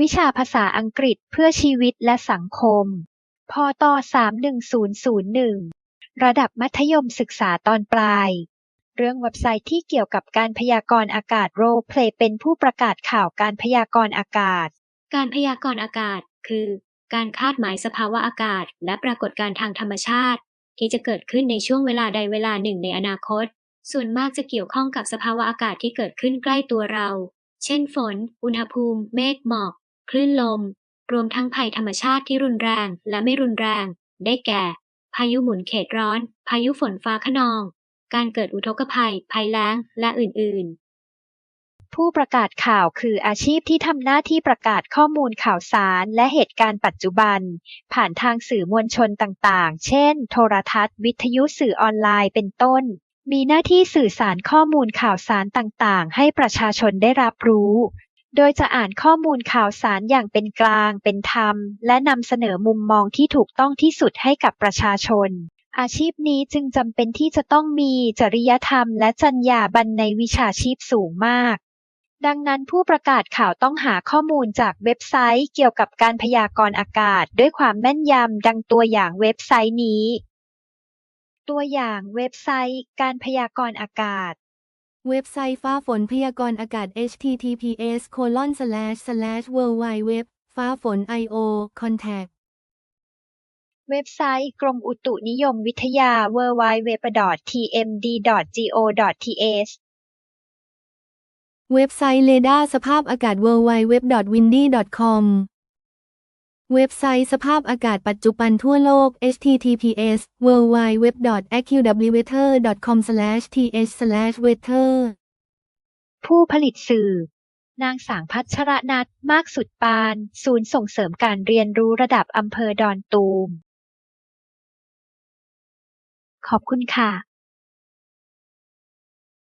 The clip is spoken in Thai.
วิชาภาษาอังกฤษเพื่อชีวิตและสังคม พต 31001 ระดับมัธยมศึกษาตอนปลาย เรื่องเว็บไซต์ที่เกี่ยวกับการพยากรณ์อากาศโรลเพลเป็นผู้ประกาศข่าวการพยากรณ์อากาศ การพยากรณ์อากาศ คือ การคาดหมายสภาวะอากาศ และปรากฏการณ์ทางธรรมชาติ ที่จะเกิดขึ้นในช่วงเวลาใดเวลาหนึ่งในอนาคต ส่วนมากจะเกี่ยวข้องกับสภาวะอากาศที่เกิดขึ้นใกล้ตัวเราเช่นฝน อุณหภูมิ เมฆ หมอก คลื่นลม รวมทั้งภัยธรรมชาติที่รุนแรงและไม่รุนแรง ได้แก่ พายุหมุนเขตร้อน พายุฝนฟ้าคะนอง การเกิดอุทกภัย ภัยแล้ง และอื่นๆ ผู้ประกาศข่าวคืออาชีพที่ทำหน้าที่ประกาศข้อมูลข่าวสารและเหตุการณ์ปัจจุบัน ผ่านทางสื่อมวลชนต่างๆ เช่น โทรทัศน์ วิทยุสื่อออนไลน์ เป็นต้นมีหน้าที่สื่อสารข้อมูลข่าวสารต่างๆ ให้ประชาชนได้รับรู้ โดยจะอ่านข้อมูลข่าวสารอย่างเป็นกลาง เป็นธรรม และนำเสนอมุมมองที่ถูกต้องที่สุดให้กับประชาชน อาชีพนี้จึงจำเป็นที่จะต้องมีจริยธรรม และจรรยาบรรณในวิชาชีพสูงมาก ดังนั้นผู้ประกาศข่าวต้องหาข้อมูลจากเว็บไซต์เกี่ยวกับการพยากรณ์อากาศ ด้วยความแม่นยำดังตัวอย่างเว็บไซต์นี้ ตัวอย่างเว็บไซต์ การพยากรณ์อากาศ เว็บไซต์ฟ้าฝนพยากรณ์อากาศ https colon slash slash w w w ฟ้าฝน io contact เว็บไซต์กรมอุตุนิยมวิทยา www.tmd.go.th เว็บไซต์เรดาร์สภาพอากาศ www.windy.com เว็บไซต์สภาพอากาศปัจจุบันทั่วโลก https www.aqwweather.com/th/weather ผู้ผลิตสื่อ นางสางพัชรนัทมากสุดปาน ศูนย์ส่งเสริมการเรียนรู้ระดับอำเภอดอนตูม ขอบคุณค่ะ